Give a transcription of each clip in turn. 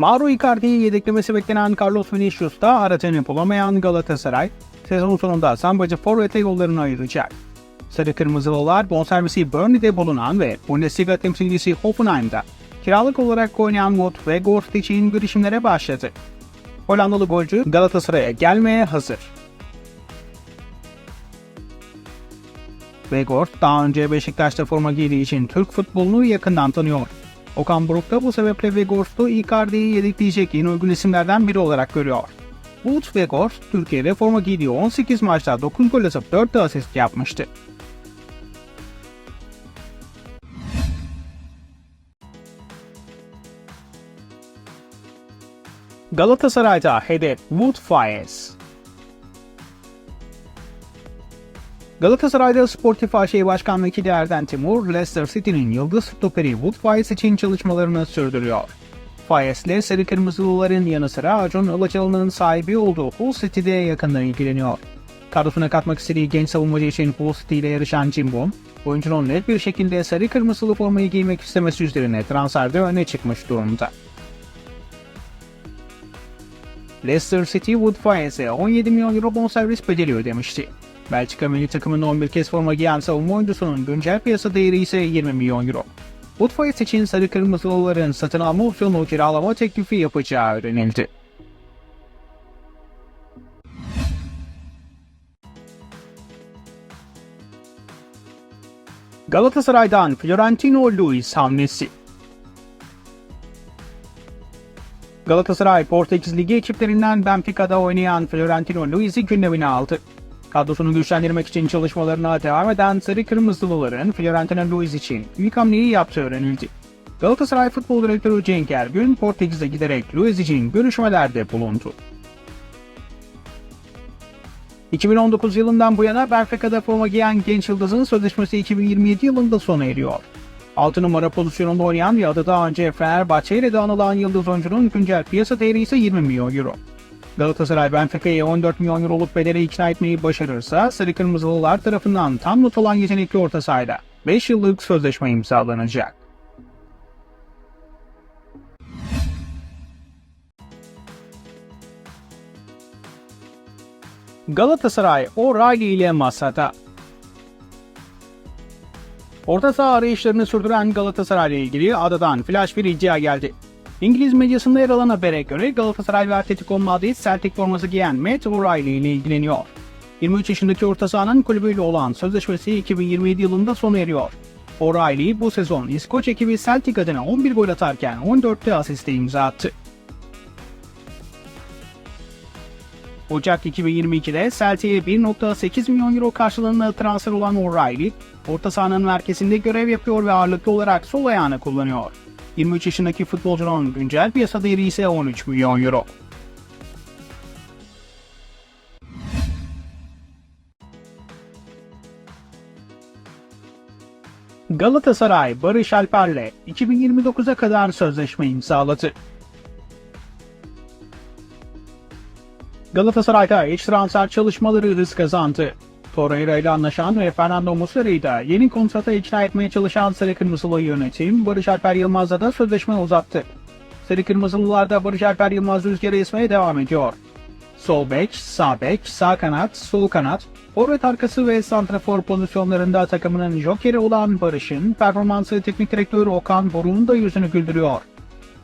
Mauro Icardi'yi yedeklemesi beklenen Carlos Vinicius da aracını bulamayan Galatasaray, sezon sonunda Sambacı Forvet'e yollarını ayıracak. Sarı Kırmızılılar bonservisi Burnley'de bulunan ve Bundesliga temsilcisi Hoffenheim'da kiralık olarak oynayan Wout Weghorst için girişimlere başladı. Hollandalı golcü Galatasaray'a gelmeye hazır. Weghorst daha önce Beşiktaş'ta forma giydiği için Türk futbolunu yakından tanıyor. Okan Buruk da bu sebeple Weghorst'u Icardi'yi yedekleyecek en uygun isimlerden biri olarak görüyor. Wout Weghorst, Türkiye'de forma giydiği 18 maçta 9 gol atıp 4 de asist yapmıştı. Galatasaray'da hedef Wout Faes. Galatasaray'da Sportif AŞ Başkan Vekili Erden Timur, Leicester City'nin yıldız stoperi Wout Faes için çalışmalarını sürdürüyor. Faes'le Sarı Kırmızılıların yanı sıra Acun Ilıcalı'nın sahibi olduğu Hull City'de yakından ilgileniyor. Kadrosuna katmak istediği genç savunmacı için Hull City ile yarışan Cimbom, oyuncunun net bir şekilde sarı kırmızılı formayı giymek istemesi üzerine transferde öne çıkmış durumda. Leicester City Wood Faes'e 17 milyon euro bonservis bedeli ödemişti. Belçika milli takımının 11 kez forma giyen savunma oyuncusunun güncel piyasa değeri ise 20 milyon euro. Wood Faes için sarı kırmızılıların satın alma opsiyonu kiralama teklifi yapacağı öğrenildi. Galatasaray'dan Florentino Luis hamlesi Galatasaray Portekiz Ligi ekiplerinden Benfica'da oynayan Florentino Luis'i gündemine aldı. Kadrosunu güçlendirmek için çalışmalarına devam eden Sarı Kırmızılıların Florentino Luis için ilk hamleyi yaptığı öğrenildi. Galatasaray Futbol Direktörü Cenk Ergün, Portekiz'e giderek Luis için görüşmelerde bulundu. 2019 yılından bu yana Benfica'da forma giyen genç yıldızın sözleşmesi 2027 yılında sona eriyor. 6 numara pozisyonunda oynayan ve adı daha önce Fenerbahçe ile de anılan yıldız oyuncunun güncel piyasa değeri ise 20 milyon euro. Galatasaray Benfica'yı 14 milyon euroluk bedele ikna etmeyi başarırsa Sarı Kırmızılılar tarafından tam not olan yetenekli orta sahada 5 yıllık sözleşme imzalanacak. Galatasaray O'Reilly ile masada. Orta saha arayışlarını sürdüren Galatasaray ile ilgili adadan flash bir iddia geldi. İngiliz medyasında yer alan habere göre Galatasaray ve Atletico Madrid Celtic forması giyen Matt O'Reilly ile ilgileniyor. 23 yaşındaki orta sahanın kulübüyle olan sözleşmesi 2027 yılında sona eriyor. O'Reilly bu sezon İskoç ekibi Celtic adına 11 gol atarken 14'te asiste imza attı. Ocak 2022'de Celtic'e 1.8 milyon euro karşılığında transfer olan O'Reilly, orta sahanın merkezinde görev yapıyor ve ağırlıklı olarak sol ayağını kullanıyor. 23 yaşındaki futbolcunun güncel piyasa değeri ise 13 milyon euro. Galatasaray Barış Alper'le 2029'a kadar sözleşme imzaladı. Galatasaray'da iç transfer çalışmaları hız kazandı. Torreira ile anlaşan ve Fernando Muslera'yı da yeni kontrata ikna etmeye çalışan Sarı Kırmızılı yönetim Barış Alper Yılmaz'la da sözleşme uzattı. Sarı Kırmızılılar da Barış Alper Yılmaz rüzgarı esmeye devam ediyor. Sol bek, sağ bek, sağ kanat, sol kanat, forvet arkası ve santrafor pozisyonlarında takımının jokeri olan Barış'ın performansı teknik direktör Okan Boruk'un da yüzünü güldürüyor.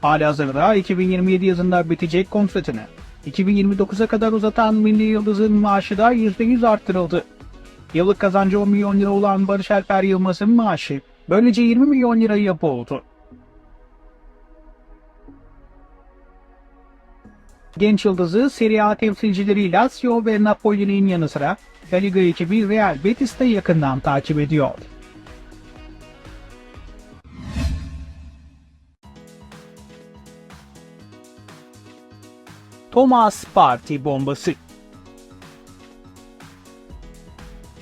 Halihazırda 2027 yazında bitecek kontratını 2029'a kadar uzatan Milli Yıldız'ın maaşı da %100 arttırıldı. Yıllık kazancı 10 milyon lira olan Barış Alper Yılmaz'ın maaşı böylece 20 milyon liraya buldu. Genç yıldızı Serie A temsilcileri Lazio ve Napoli'nin yanı sıra La Liga ekibi Real Betis'te yakından takip ediyor. Thomas Party bombası.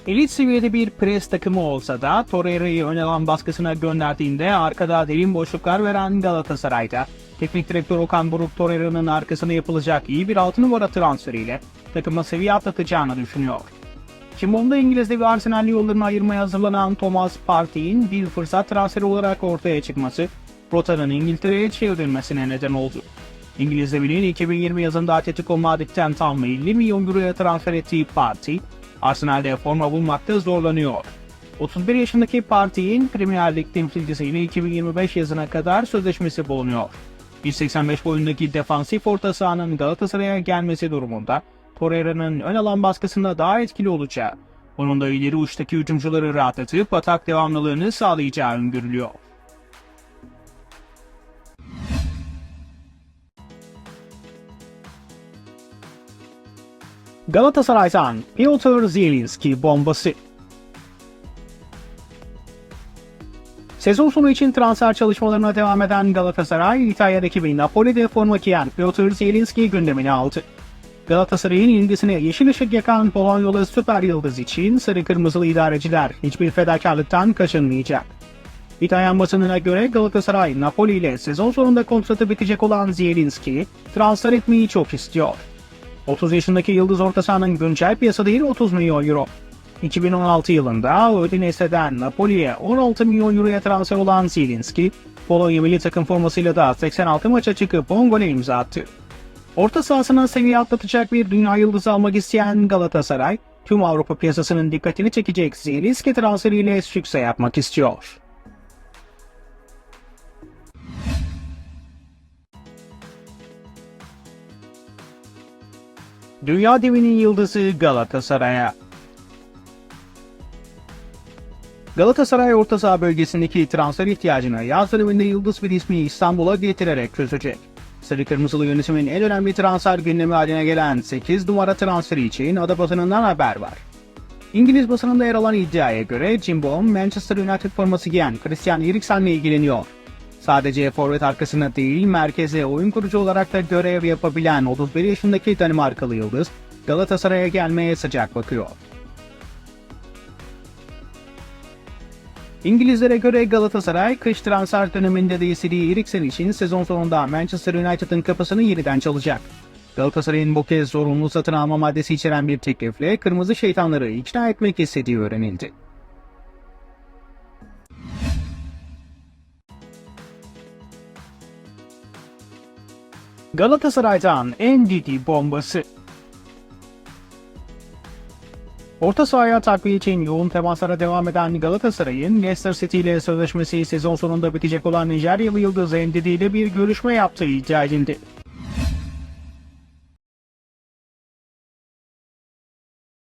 Elit seviyede bir pres takımı olsa da Torreira'yı ön alan baskısına gönderdiğinde arkada derin boşluklar veren Galatasaray'da teknik direktör Okan Buruk Torreira'nın arkasına yapılacak iyi bir altı numara transferiyle takıma seviye atlatacağını düşünüyor. Çimon'da İngiliz'de ve Arsenal yollarını ayırmaya hazırlanan Thomas Partey'in bir fırsat transferi olarak ortaya çıkması rotanın İngiltere'ye çevrilmesine neden oldu. İngiliz devinin 2020 yazında Atletico Madrid'den tam 50 milyon euroya transfer ettiği Parti, Arsenal'de forma bulmakta zorlanıyor. 31 yaşındaki Parti'nin Premier Lig temsilcisiyle 2025 yazına kadar sözleşmesi bulunuyor. 185 boyundaki defansif orta sahanın Galatasaray'a gelmesi durumunda Torreira'nın ön alan baskısında daha etkili olacağı, onun da ileri uçtaki hücumcuları rahatlatıp atak devamlılığını sağlayacağı öngörülüyor. Galatasaray'dan Piotr Zielinski bombası. Sezon sonu için transfer çalışmalarına devam eden Galatasaray, İtalya rakibi Napoli'de forma giyen Piotr Zielinski gündemine aldı. Galatasaray'ın ilgisine yeşil ışık yakan Polonyalı süper yıldız için sarı kırmızılı idareciler hiçbir fedakarlıktan kaçınmayacak. İtalyan basınına göre Galatasaray, Napoli ile sezon sonunda kontratı bitecek olan Zielinski transfer etmeyi çok istiyor. 30 yaşındaki Yıldız Orta sahanın güncel piyasa değeri 30 milyon euro. 2016 yılında Udinese'den Napoli'ye 16 milyon euroya transfer olan Zielinski, Polonya milli takım formasıyla da 86 maça çıkıp 10 gole imza attı. Orta sahasına seviye atlatacak bir dünya yıldızı almak isteyen Galatasaray, tüm Avrupa piyasasının dikkatini çekecek Zielinski transferiyle sükse yapmak istiyor. Dünya devinin yıldızı Galatasaray'a. Galatasaray orta saha bölgesindeki transfer ihtiyacını yaz döneminde yıldız bir ismi İstanbul'a getirerek çözecek. Sarı Kırmızılı yönetimin en önemli transfer gündemi haline gelen 8 numara transferi için ada basınından haber var. İngiliz basınında yer alan iddiaya göre Cimbom, Manchester United forması giyen Christian Eriksen'le ilgileniyor. Sadece forvet arkasına değil, merkeze oyun kurucu olarak da görev yapabilen 31 yaşındaki Danimarkalı yıldız, Galatasaray'a gelmeye sıcak bakıyor. İngilizlere göre Galatasaray, kış transfer döneminde de istediği Eriksen için sezon sonunda Manchester United'ın kapısını yeniden çalacak. Galatasaray'ın bu kez zorunlu satın alma maddesi içeren bir teklifle Kırmızı Şeytanları ikna etmek istediği öğrenildi. Galatasaray'dan en ciddi bombası. Orta sahaya takviye için yoğun temaslara devam eden Galatasaray'ın Leicester City ile sözleşmesi sezon sonunda bitecek olan Nijeryalı Yıldız Endidi ile bir görüşme yaptığı iddia edildi.